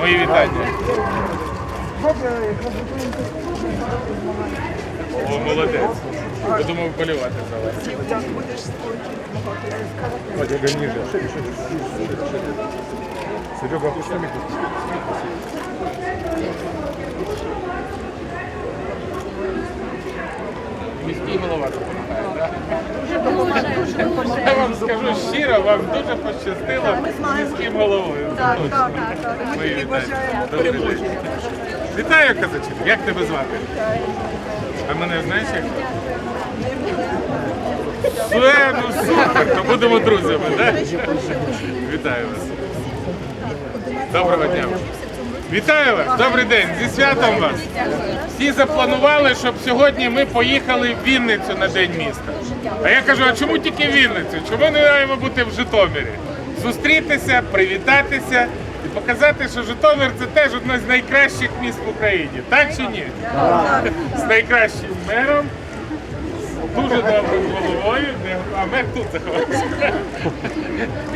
Мої вітання. О, молодець. Будемо вболівати за вас. Серега ниже. Серега, опусти микрофон. Міський голова допомагає. так? Я вам скажу щиро, вам дуже пощастило з міським головою. Так, так, так. Ми тільки бажаємо перемоги. Вітаю, казачі. Як тебе звати? А мене знаєш як? Все, ну супер, то будемо друзями, так? Вітаю вас. Доброго дня. Вітаю вас, добрий день, зі святом вас. Всі запланували, щоб сьогодні ми поїхали в Вінницю на День міста. А я кажу, а чому тільки в Вінницю? Чому не маємо бути в Житомирі? Зустрітися, привітатися і показати, що Житомир це теж одне з найкращих міст в Україні. Так чи ні? З найкращим мером, дуже добрим головою, а мер тут заховався.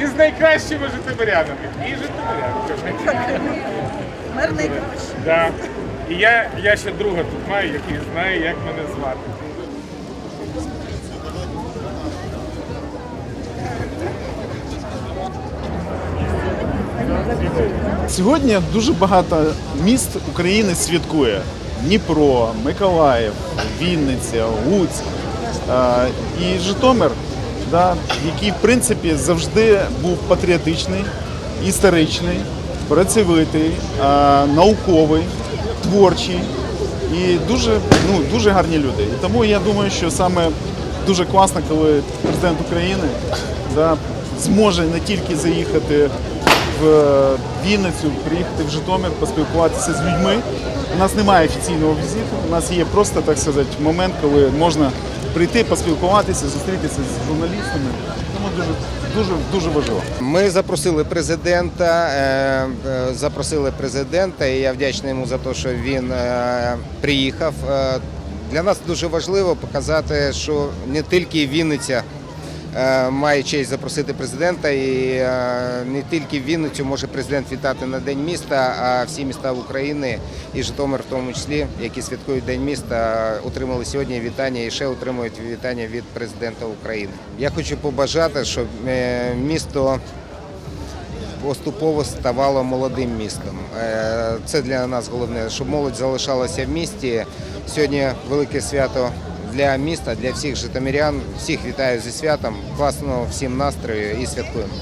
І з найкращими житомирянами. І житомирянками. Мир найкраще. Да. І я, я ще друга тут маю, який знає, як мене звати. Сьогодні дуже багато міст України святкує: Дніпро, Миколаїв, Вінниця, Луцьк і Житомир, да, який в принципі завжди був патріотичний, історичний, працьовитий, е, науковий, творчий і дуже, ну, дуже гарні люди. І тому я думаю, що саме дуже класно, коли президент України да, зможе не тільки заїхати в Вінницю, приїхати в Житомир, поспілкуватися з людьми. У нас немає офіційного візиту. У нас є просто так сказати момент, коли можна прийти, поспілкуватися, зустрітися з журналістами. Тому дуже дуже дуже важливо. Ми запросили президента, е, е, запросили президента, і я вдячний йому за те, що він е, приїхав. Для нас дуже важливо показати, що не тільки Вінниця має честь запросити президента, і е, не тільки Вінницю може президент вітати на День міста, а всі міста України і Житомир в тому числі, які святкують День міста, отримали сьогодні вітання і ще отримують вітання від президента України. Я хочу побажати, щоб е, місто поступово ставало молодим містом. Е, Це для нас головне, щоб молодь залишалася в місті. Сьогодні велике свято для міста, для всіх житомирян. Всіх вітаю зі святом, класного всім настрою і святкуємо.